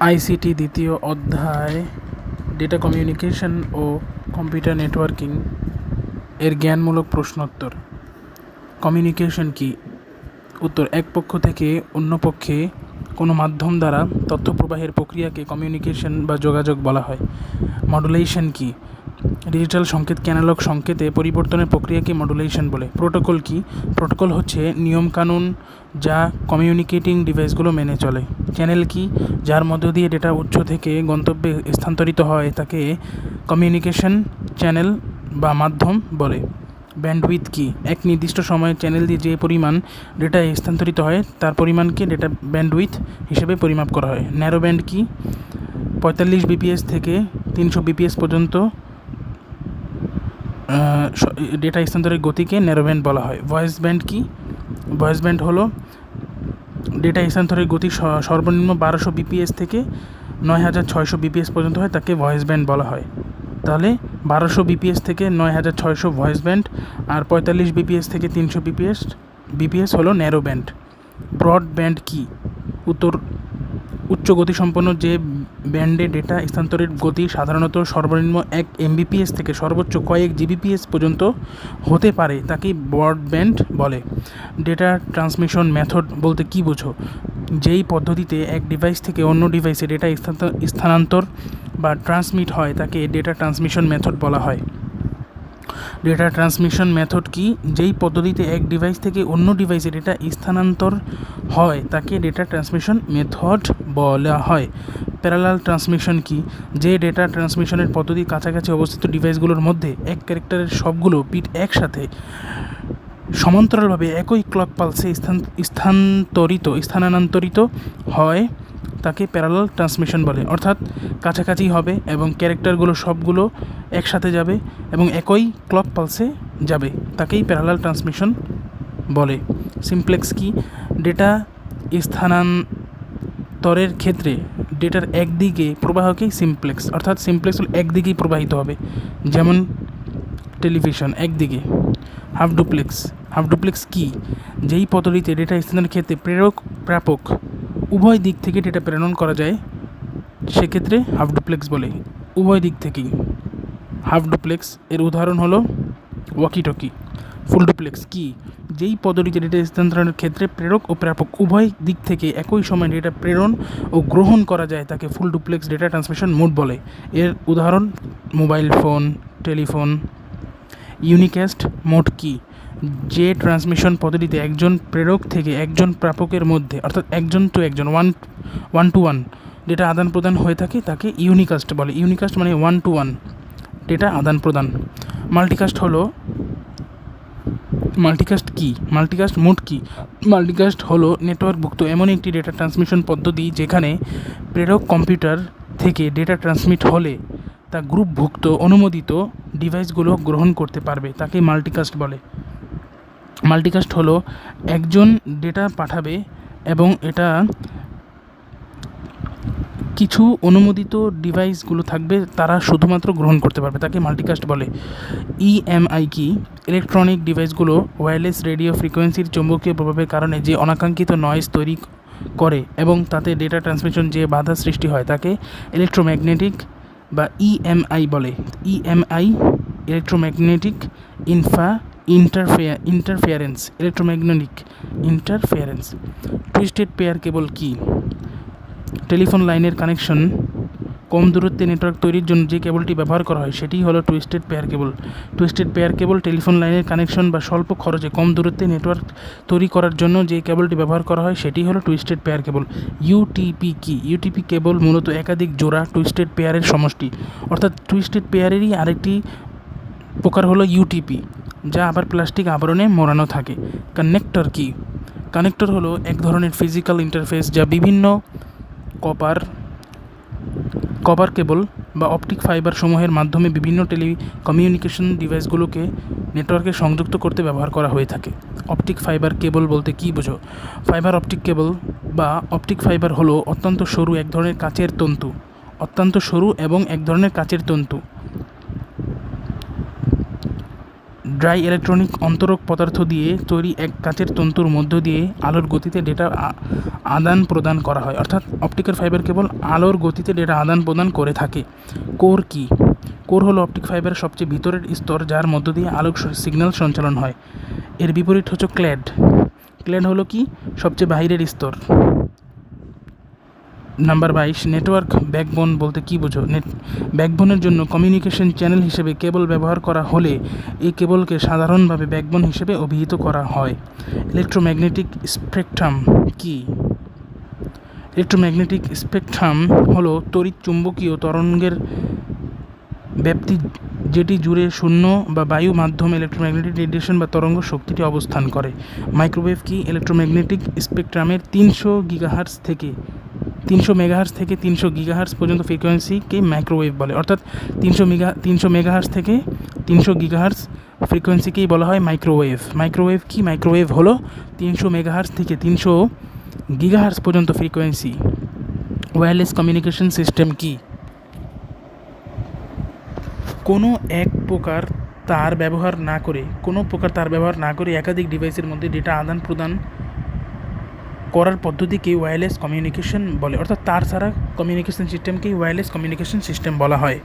ICT দ্বিতীয় অধ্যায় data communication ও কম্পিউটার নেটওয়ার্কিং এর জ্ঞানমূলক প্রশ্নোত্তর। কমিউনিকেশন কি? উত্তর, এক পক্ষ থেকে অন্য পক্ষে কোনো মাধ্যম দ্বারা তথ্য প্রবাহের প্রক্রিয়াকে কমিউনিকেশন বা যোগাযোগ বলা হয়। মডুলেশন কি? ডিজিটাল সংকেত ক্যানালগ সংকেতে পরিবর্তনের প্রক্রিয়াকে মডুলেশন বলে। প্রোটোকল কি? প্রোটোকল হচ্ছে নিয়মকানুন যা কমিউনিকেটিং ডিভাইসগুলো মেনে চলে। চ্যানেল কি, যার মধ্য দিয়ে ডেটা উৎস থেকে গন্তব্যে স্থানান্তরিত হয়, তাকে কমিউনিকেশন চ্যানেল বা মাধ্যম বলে। ব্যান্ডউইথ কি? এক নির্দিষ্ট সময়ে চ্যানেল দিয়ে যে পরিমাণ ডেটা স্থানান্তরিত হয়, তার পরিমাণকে ডেটা ব্যান্ডউইথ হিসেবে পরিমাপ করা হয়। ন্যারো ব্যান্ড কি? পঁয়তাল্লিশ বিপিএস থেকে তিনশো বিপিএস পর্যন্ত ডেটা স্থানান্তরের গতিকে ন্যারো ব্যান্ড বলা হয়। ভয়েস ব্যান্ড কি? ভয়েস ব্যান্ড হলো ডেটা স্থানান্তরের গতি সর্বনিম্ন বারোশো বিপিএস থেকে নয় হাজার ছয়শো বিপিএস পর্যন্ত হয়, তাকে ভয়েস ব্যান্ড বলা হয়। তাহলে বারোশো বিপিএস থেকে নয় হাজার ছয়শো ভয়েস ব্যান্ড আর পঁয়তাল্লিশ বিপিএস থেকে তিনশো বিপিএস বিপিএস হলো ন্যারো ব্যান্ড ব্রড ব্যান্ড কি? উত্তর, উচ্চ গতিসম্পন্ন যে ব্যান্ডে ডেটা স্থানান্তরের গতি সাধারণত সর্বনিম্ন এক এমবিপিএস থেকে সর্বোচ্চ কয়েক জিবিপিএস পর্যন্ত হতে পারে, তাকে ব্রডব্যান্ড বলে। ডেটা ট্রান্সমিশন মেথড বলতে কী বোঝো? যেই পদ্ধতিতে এক ডিভাইস থেকে অন্য ডিভাইসে ডেটা স্থানান্তর বা ট্রান্সমিট হয়, তাকে ডেটা ট্রান্সমিশন মেথড বলা হয়। ডেটা ট্রান্সমিশন মেথড কি? যেই পদ্ধতিতে এক ডিভাইস থেকে অন্য ডিভাইসে ডেটা স্থানান্তর হয়, তাকে ডেটা ট্রান্সমিশন মেথড বলা হয়। প্যারালাল ট্রান্সমিশন কি? যে ডেটা ট্রান্সমিশনের পদ্ধতি কাছাকাছি অবস্থিত ডিভাইসগুলোর মধ্যে এক ক্যারেক্টারের সবগুলো বিট একসাথে সমান্তরালভাবে একই ক্লক পালসে স্থান, স্থানান্তরিত স্থানান্তরিত হয়, তাকে প্যারালাল ট্রান্সমিশন বলে। অর্থাৎ কাছাকাছি হবে এবং ক্যারেক্টারগুলো সবগুলো একসাথে যাবে এবং একই ক্লক পালসে যাবে, তাকেই প্যারালাল ট্রান্সমিশন বলে। সিমপ্লেক্স কি? ডেটা স্থানান্তরের ক্ষেত্রে ডেটার একদিকে প্রবাহকেই সিমপ্লেক্স অর্থাৎ সিমপ্লেক্স হল একদিকেই প্রবাহিত হবে। যেমন টেলিভিশন একদিকে। হাফ ডুপ্লেক্স হাফ ডুপ্লেক্স কি? যেই পদ্ধতিতে ডেটা স্থানের ক্ষেত্রে প্রেরক, প্রাপক, উভয় দিক থেকে ডেটা প্রেরণ করা যায়, সেক্ষেত্রে হাফ ডুপ্লেক্স বলে। উভয় দিক থেকেই। হাফ ডুপ্লেক্স এর উদাহরণ হলো ওয়াকিটকি ফুল ডুপ্লেক্স কি? যেই পদ্ধতিতে ডেটা স্থানান্তরণের ক্ষেত্রে প্রেরক ও প্রাপক উভয় দিক থেকে একই সময় ডেটা প্রেরণ ও গ্রহণ করা যায় তাকে full duplex data transmission mode বলে। এর উদাহরণ mobile phone telephone unicast mode কি যে ট্রান্সমিশন পদ্ধতিতে একজন প্রেরক থেকে একজন প্রাপকের মধ্যে, অর্থাৎ একজন টু একজন one one to one data আদান প্রদান হয়ে থাকে তাকে ইউনিকাস্ট বলে। ইউনিকাস্ট মানে ওয়ান টু ওয়ান ডেটা আদান প্রদান। মাল্টিকাস্ট হলো মাল্টিকাস্ট কি? মাল্টিকাস্ট মোড কি? মাল্টিকাস্ট হলো নেটওয়ার্কভুক্ত এমন একটি ডেটা ট্রান্সমিশন পদ্ধতি যেখানে প্রেরক কম্পিউটার থেকে ডেটা ট্রান্সমিট হলে তা গ্রুপভুক্ত অনুমোদিত ডিভাইসগুলো গ্রহণ করতে পারবে, তাকে মাল্টিকাস্ট বলে। মাল্টিকাস্ট হলো একজন ডেটা পাঠাবে এবং এটা কিছু অনুমোদিত ডিভাইসগুলো থাকবে, তারা শুধুমাত্র গ্রহণ করতে পারবে, তাকে মাল্টিকাস্ট বলে। ইএমআই কি? ইলেকট্রনিক ডিভাইসগুলো ওয়্যারলেস রেডিও ফ্রিকোয়েন্সির চৌম্বকীয় প্রভাবের কারণে যে অনাকাঙ্ক্ষিত নয়েজ তৈরি করে এবং তাতে ডেটা ট্রান্সমিশন যে বাধা সৃষ্টি হয়, তাকে ইলেকট্রোম্যাগনেটিক বা ইএমআই বলে। EMI electromagnetic ইনফা interfere interference electromagnetic interference twisted pair cable কি? টেলিফোন লাইনের কানেকশন কম দূরত্বে নেটওয়ার্ক তৈরির জন্য যে কেবলটি ব্যবহার করা হয় সেটি হলো twisted pair cable. Twisted pair cable telephone লাইনের কানেকশন বা স্বল্প খরচে কম দূরত্বে নেটওয়ার্ক তৈরি করার জন্য যে কেবলটি ব্যবহার করা হয় সেটি হলো টুইস্টেড পেয়ার কেবল। ইউটিপি কি? ইউটিপি কেবল মূলত একাধিক জোড়া টুইস্টেড পেয়ারের সমষ্টি। অর্থাৎ টুইস্টেড পেয়ারেরই আরেকটি প্রকার হলো ইউটিপি যা আবার প্লাস্টিক আবরণে মোড়ানো থাকে। কানেক্টর কি? কানেক্টর হলো এক ধরনের ফিজিক্যাল ইন্টারফেস যা বিভিন্ন কপার কপার কেবল বা অপটিক ফাইবার সমূহের মাধ্যমে বিভিন্ন টেলি কমিউনিকেশন ডিভাইসগুলোকে নেটওয়ার্কে সংযুক্ত করতে ব্যবহার করা হয়ে থাকে। অপটিক ফাইবার কেবল বলতে কী বোঝো? ফাইবার অপটিক কেবল বা অপটিক ফাইবার হলো অত্যন্ত সরু এক ধরনের কাচের তন্তু, অত্যন্ত সরু এবং এক ধরনের কাচের তন্তু। ড্রাই ইলেকট্রনিক অন্তরক পদার্থ দিয়ে তৈরি এক কাচের তন্তুর মধ্য দিয়ে আলোর গতিতে ডেটা আদান প্রদান করা হয়। অর্থাৎ অপটিক্যাল ফাইবার কেবল আলোর গতিতে ডেটা আদান প্রদান করে থাকে। কোর কি? কোর হলো অপটিক ফাইবারের সবচেয়ে ভিতরের স্তর যার মধ্য দিয়ে আলোক সিগন্যাল সঞ্চালন হয়। এর বিপরীত হচ্ছে ক্ল্যাড। ক্ল্যাড হলো কি? সবচেয়ে বাইরের স্তর। নাম্বার বাইশ, নেটওয়ার্ক ব্যাকবোন বলতে কী বোঝো? নেট ব্যাকবোনের জন্য কমিউনিকেশন চ্যানেল হিসেবে কেবল ব্যবহার করা হলে এই কেবলকে সাধারণভাবে ব্যাকবোন হিসেবে অভিহিত করা হয়। ইলেকট্রোম্যাগনেটিক স্পেকট্রাম কি? ইলেকট্রোম্যাগনেটিক স্পেকট্রাম হলো তড়িৎ চুম্বকীয় তরঙ্গের ব্যাপ্তি যেটি জুড়ে শূন্য বা বায়ু মাধ্যমে ইলেকট্রোম্যাগনেটিক রেডিয়েশন বা তরঙ্গ শক্তিটি অবস্থান করে। মাইক্রোওয়েভ কি? ইলেকট্রোম্যাগনেটিক স্পেকট্রামের তিনশো গিগাহার্স থেকে তিনশো মেগাহার্স থেকে তিনশো গিগাহার্স পর্যন্ত ফ্রিকোয়েন্সিকে মাইক্রোওয়েভ বলে। অর্থাৎ তিনশো মেগা, তিনশো মেগাহার্স থেকে তিনশো গিগাহার্স ফ্রিকোয়েন্সিকেই বলা হয় মাইক্রোওয়েভ। মাইক্রোওয়েভ কি? মাইক্রোওয়েভ হলো তিনশো মেগাহার্স থেকে তিনশো গিগাহার্স পর্যন্ত ফ্রিকোয়েন্সি। ওয়্যারলেস কমিউনিকেশন সিস্টেম কি? কোনো এক প্রকার তার ব্যবহার না করে, কোনো প্রকার তার ব্যবহার না করে একাধিক ডিভাইসের মধ্যে ডেটা আদান প্রদান করার পদ্ধতিকে ওয়্যারলেস কমিউনিকেশন বলে। অর্থাৎ তার ছাড়া কমিউনিকেশন সিস্টেমকেই ওয়্যারলেস কমিউনিকেশন সিস্টেম বলা হয়।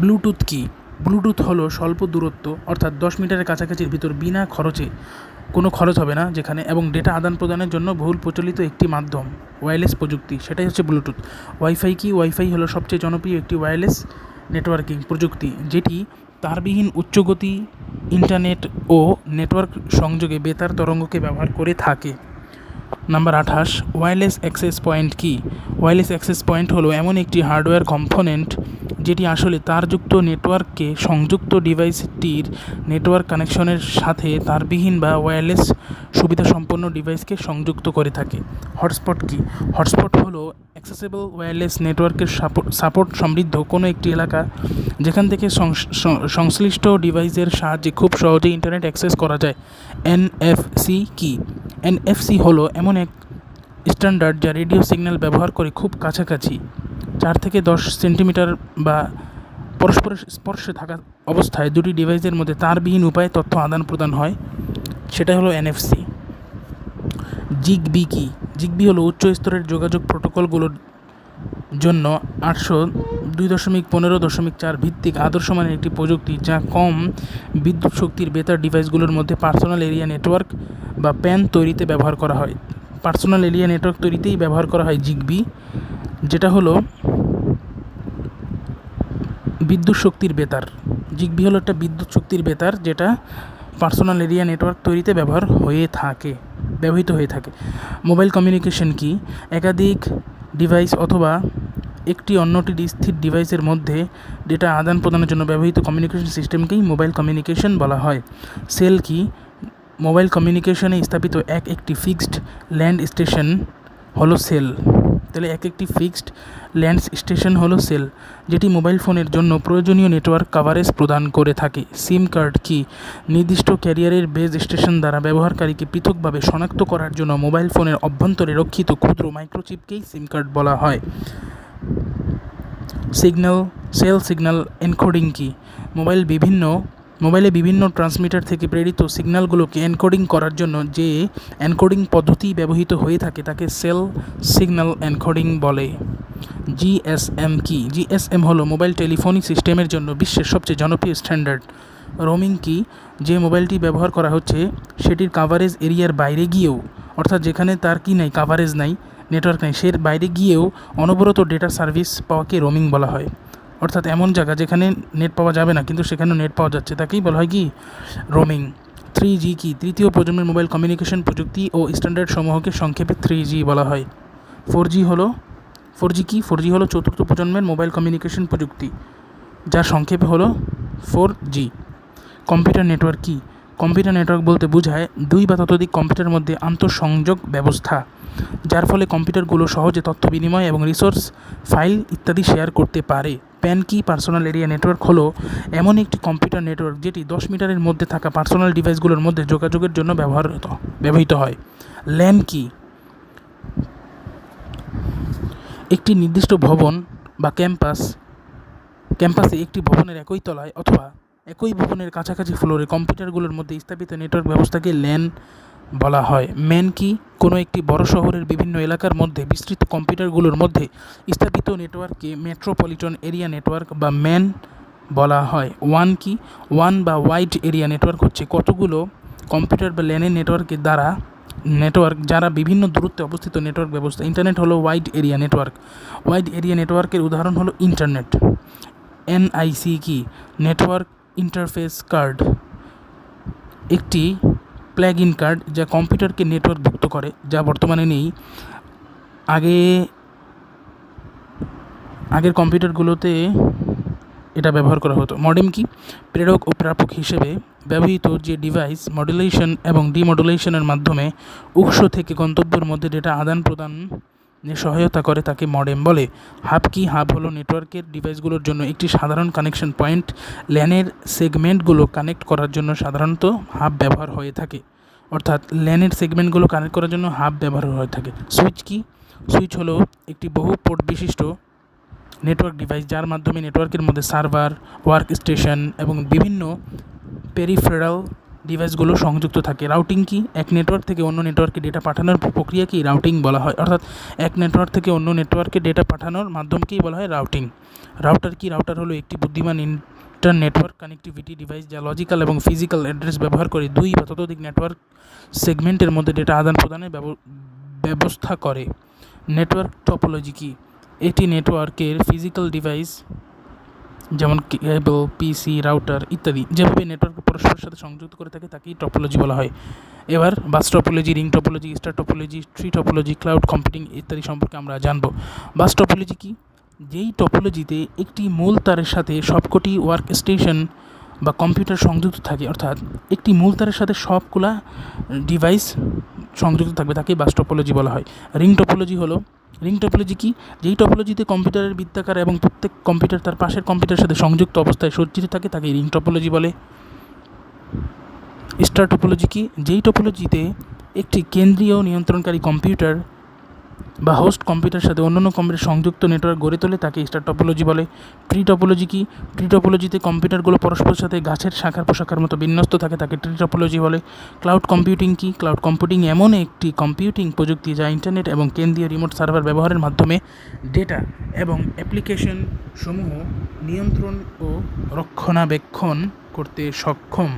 ব্লুটুথ কি? ব্লুটুথ হলো স্বল্প দূরত্ব, অর্থাৎ দশ মিটারের কাছাকাছির ভিতর বিনা খরচে কোনো খরচ হবে না, যেখানে এবং ডেটা আদান প্রদানের জন্য বহুল প্রচলিত একটি মাধ্যম ওয়্যারলেস প্রযুক্তি। সেটাই হচ্ছে ব্লুটুথ ওয়াইফাই কি? ওয়াইফাই হলো সবচেয়ে জনপ্রিয় একটি ওয়্যারলেস নেটওয়ার্কিং প্রযুক্তি, যেটি তারবিহীন উচ্চগতি ইন্টারনেট ও নেটওয়ার্ক সংযোগে বেতার তরঙ্গকে ব্যবহার করে থাকে। নাম্বার আঠাশ ওয়্যারলেস অ্যাক্সেস পয়েন্ট কি? ওয়্যারলেস অ্যাক্সেস পয়েন্ট হলো এমন একটি হার্ডওয়্যার কম্পোনেন্ট যেটি আসলে তারযুক্ত নেটওয়ার্ককে সংযুক্ত ডিভাইসটির নেটওয়ার্ক কানেকশনের সাথে তারবিহীন বা ওয়্যারলেস সুবিধাসম্পন্ন ডিভাইসকে সংযুক্ত করে থাকে। হটস্পট কি? হটস্পট হলো অ্যাক্সেসেবল ওয়্যারলেস নেটওয়ার্কের সাপোর্ট সমৃদ্ধ কোনো একটি এলাকা যেখান থেকে সংশ্লিষ্ট ডিভাইসের সাহায্যে খুব সহজে ইন্টারনেট অ্যাক্সেস করা যায়। এনএফসি কি? এনএফসি হলো এমন এক স্ট্যান্ডার্ড যা রেডিও সিগন্যাল ব্যবহার করে খুব কাছাকাছি। চার থেকে দশ সেন্টিমিটার বা পরস্পরের স্পর্শে থাকা অবস্থায় দুটি ডিভাইসের মধ্যে তারবিহীন উপায়ে তথ্য আদান প্রদান হয়। সেটা হলো এনএফসি জিগবি কি? জিগবি হলো উচ্চ স্তরের যোগাযোগ প্রোটোকলগুলোর জন্য আটশো দুই দশমিক পনেরো দশমিক চার ভিত্তিক আদর্শ মানের একটি প্রযুক্তি যা কম বিদ্যুৎ শক্তির বেতার ডিভাইসগুলোর মধ্যে পার্সোনাল এরিয়া নেটওয়ার্ক বা প্যান তৈরিতে ব্যবহার করা হয়। পার্সোনাল এরিয়া নেটওয়ার্ক তৈরিতেই ব্যবহার করা হয় জিগবি, যেটা হলো বিদ্যুৎ শক্তির বেতার। জিগবি হলো একটা বিদ্যুৎ শক্তির বেতার যেটা পার্সোনাল এরিয়া নেটওয়ার্ক তৈরিতে ব্যবহার হয়ে থাকে, ব্যবহৃত হয়ে থাকে। মোবাইল কমিউনিকেশন কি? একাধিক ডিভাইস অথবা একটি অন্যটির স্থির ডিভাইসের মধ্যে ডেটা আদান প্রদানের জন্য ব্যবহৃত কমিউনিকেশন সিস্টেমকেই মোবাইল কমিউনিকেশন বলা হয়। সেল কি? মোবাইল কমিউনিকেশনে স্থাপিত এক একটি ফিক্সড ল্যান্ড স্টেশন হলো সেল। তাহলে এক একটি ফিক্সড ল্যান্ড স্টেশন হলো সেল, যেটি মোবাইল ফোনের জন্য প্রয়োজনীয় নেটওয়ার্ক কাভারেজ প্রদান করে থাকে। সিম কার্ড কি নির্দিষ্ট ক্যারিয়ারের বেজ স্টেশন দ্বারা ব্যবহারকারীকে পৃথকভাবে শনাক্ত করার জন্য মোবাইল ফোনের অভ্যন্তরে রক্ষিত ক্ষুদ্র মাইক্রোচিপকেই সিম কার্ড বলা হয়? সিগন্যাল, সেল সিগন্যাল এনকোডিং কি? মোবাইল বিভিন্ন মোবাইলে বিভিন্ন ট্রান্সমিটার থেকে প্রেরিত সিগন্যালগুলোকে এনকোডিং করার জন্য যে এনকোডিং পদ্ধতি ব্যবহৃত হয়ে থাকে তাকে সেল সিগন্যাল এনকোডিং বলে। জিএসএম কি? জিএসএম হলো মোবাইল টেলিফোনি সিস্টেমের জন্য বিশ্বের সবচেয়ে জনপ্রিয় স্ট্যান্ডার্ড। রোমিং কি? যে মোবাইলটি ব্যবহার করা হচ্ছে, সেটির কাভারেজ এরিয়ার বাইরে গিয়েও, অর্থাৎ যেখানে তার কি নাই কাভারেজ নাই নেটওয়ার্ক নেই সে বাইরে গিয়েও অনবরত ডেটা সার্ভিস পাওয়াকে রোমিং বলা হয়। অর্থাৎ এমন জায়গা যেখানে নেট পাওয়া যাবে না, কিন্তু সেখানেও নেট পাওয়া যাচ্ছে। তাকেই বলা হয় কি? রোমিং থ্রি জি কি? তৃতীয় প্রজন্মের মোবাইল কমিউনিকেশন প্রযুক্তি ও স্ট্যান্ডার্ড সমূহকে সংক্ষেপে থ্রি জি বলা হয়। ফোর জি হলো ফোর জি কি? ফোর জি হলো চতুর্থ প্রজন্মের মোবাইল কমিউনিকেশন প্রযুক্তি যার সংক্ষেপে হলো ফোর জি কম্পিউটার নেটওয়ার্ক কি? কম্পিউটার নেটওয়ার্ক বলতে বোঝায় দুই বা ততোধিক কম্পিউটারের মধ্যে আন্তঃসংযোগ ব্যবস্থা, যার ফলে কম্পিউটারগুলো সহজে তথ্য বিনিময় এবং রিসোর্স ফাইল ইত্যাদি শেয়ার করতে পারে। প্যান কি পার্সোনাল এরিয়া নেটওয়ার্ক হলো এমন একটি কম্পিউটার নেটওয়ার্ক যেটি দশ মিটারের মধ্যে থাকা পার্সোনাল ডিভাইসগুলোর মধ্যে যোগাযোগের জন্য ব্যবহৃত ব্যবহৃত হয়। ল্যান কি একটি নির্দিষ্ট ভবন বা ক্যাম্পাস ক্যাম্পাসে একটি ভবনের একই তলায় অথবা একই ভবনের কাছাকাছি ফ্লোরে কম্পিউটারগুলোর মধ্যে স্থাপিত নেটওয়ার্ক ব্যবস্থাকে ল্যান বলা হয়। ম্যান কি? কোনো একটি বড় শহরের বিভিন্ন এলাকার মধ্যে বিস্তৃত কম্পিউটারগুলোর মধ্যে স্থাপিত নেটওয়ার্ককে মেট্রোপলিটন এরিয়া নেটওয়ার্ক বা ম্যান বলা হয়। ওয়ান কি? ওয়ান বা ওয়াইড এরিয়া নেটওয়ার্ক হচ্ছে কতগুলো কম্পিউটার বা ল্যানের নেটওয়ার্কের দ্বারা নেটওয়ার্ক যারা বিভিন্ন দূরত্বে অবস্থিত নেটওয়ার্ক ব্যবস্থা। ইন্টারনেট হলো wide area network. Wide area নেটওয়ার্কের উদাহরণ হলো ইন্টারনেট। এনআইসি কি? Network interface card. একটি প্ল্যাগ ইন কার্ড যা কম্পিউটারকে নেটওয়ার্কভুক্ত করে, যা বর্তমানে নেই। আগে, আগের কম্পিউটারগুলোতে এটা ব্যবহার করা হতো। মডেম কি? প্রেরক ও প্রাপক হিসেবে ব্যবহৃত যে ডিভাইস মডুলেশন এবং ডিমডুলেশনের মাধ্যমে উৎস থেকে গন্তব্যের মধ্যে ডেটা আদান প্রদানে সহায়তা করে তাকে মডেম বলে। হাব কি হাব হলো নেটওয়ার্কের ডিভাইসগুলোর জন্য একটি সাধারণ কানেকশন পয়েন্ট। ল্যানের সেগমেন্টগুলো কানেক্ট করার জন্য সাধারণত হাব ব্যবহার হয়ে থাকে। অর্থাৎ ল্যানের সেগমেন্টগুলো কানেক্ট করার জন্য হাব ব্যবহার হয়ে থাকে। সুইচ কি? সুইচ হলো একটি বহু পোর্ট বিশিষ্ট নেটওয়ার্ক ডিভাইস যার মাধ্যমে নেটওয়ার্কের মধ্যে সার্ভার ওয়ার্ক স্টেশন এবং বিভিন্ন পেরিফেরাল ডিভাইসগুলো সংযুক্ত থাকে। রাউটিং কি? এক নেটওয়ার্ক থেকে অন্য নেটওয়ার্কে ডেটা পাঠানোর প্রক্রিয়াকেই রাউটিং বলা হয়। অর্থাৎ এক নেটওয়ার্ক থেকে অন্য নেটওয়ার্কে ডেটা পাঠানোর মাধ্যমকেই বলা হয়? রাউটিং রাউটার কি? রাউটার হলো একটি বুদ্ধিমান ইন্টার নেটওয়ার্ক কানেক্টিভিটি ডিভাইস যা লজিক্যাল এবং ফিজিক্যাল অ্যাড্রেস ব্যবহার করে দুই বা ততোধিক নেটওয়ার্ক সেগমেন্টের মধ্যে ডেটা আদান প্রদানের ব্যব- ব্যবস্থা করে। নেটওয়ার্ক টপোলজি কি? এটি নেটওয়ার্কের ফিজিক্যাল ডিভাইস যেমন কেবল, পিসি, রাউটার ইত্যাদি যেভাবে নেটওয়ার্ক পরস্পরের সাথে সংযুক্ত করে থাকে তাকেই টপোলজি বলা হয়। এবার bus topology ring topology star topology tree topology cloud computing ইত্যাদি সম্পর্কে আমরা জানব। বাস টপোলজি কি? যেই টপোলজিতে একটি মূল তারের সাথে সবকটি ওয়ার্ক স্টেশন বা কম্পিউটার সংযুক্ত থাকে, অর্থাৎ একটি মূল তারের সাথে সবগুলা ডিভাইস সংযুক্ত থাকবে, তাকেই বাস টপোলজি বলা হয়। রিং টপোলজি হলো রিং টপোলজি কি? যেই টপোলজিতে কম্পিউটারের বৃত্তাকার এবং প্রত্যেক কম্পিউটার তার পাশের কম্পিউটারের সাথে সংযুক্ত অবস্থায় সজ্জিত থাকে, তাকে রিং টপোলজি বলে। স্টার টপোলজি কি? যেই টপোলজিতে একটি কেন্দ্রীয় নিয়ন্ত্রণকারী কম্পিউটার বা হোস্ট কম্পিউটারের সাথে অন্যান্য কম্পিউটার সংযুক্ত নেটওয়ার্ক গড়ে তোলে তাকে স্টার টপোলজি বলে। ট্রি টপোলজি কি? ট্রি টপোলজিতে কম্পিউটারগুলো পরস্পরের সাথে গাছের শাখার পোশাখার মতো বিন্যস্ত থাকে, তাকে ট্রি টপোলজি বলে। ক্লাউড কম্পিউটিং কি? ক্লাউড কম্পিউটিং এমন একটি কম্পিউটিং প্রযুক্তি যা ইন্টারনেট এবং কেন্দ্রীয় রিমোট সার্ভার ব্যবহারের মাধ্যমে ডেটা এবং অ্যাপ্লিকেশন সমূহ নিয়ন্ত্রণ ও রক্ষণাবেক্ষণ করতে সক্ষম।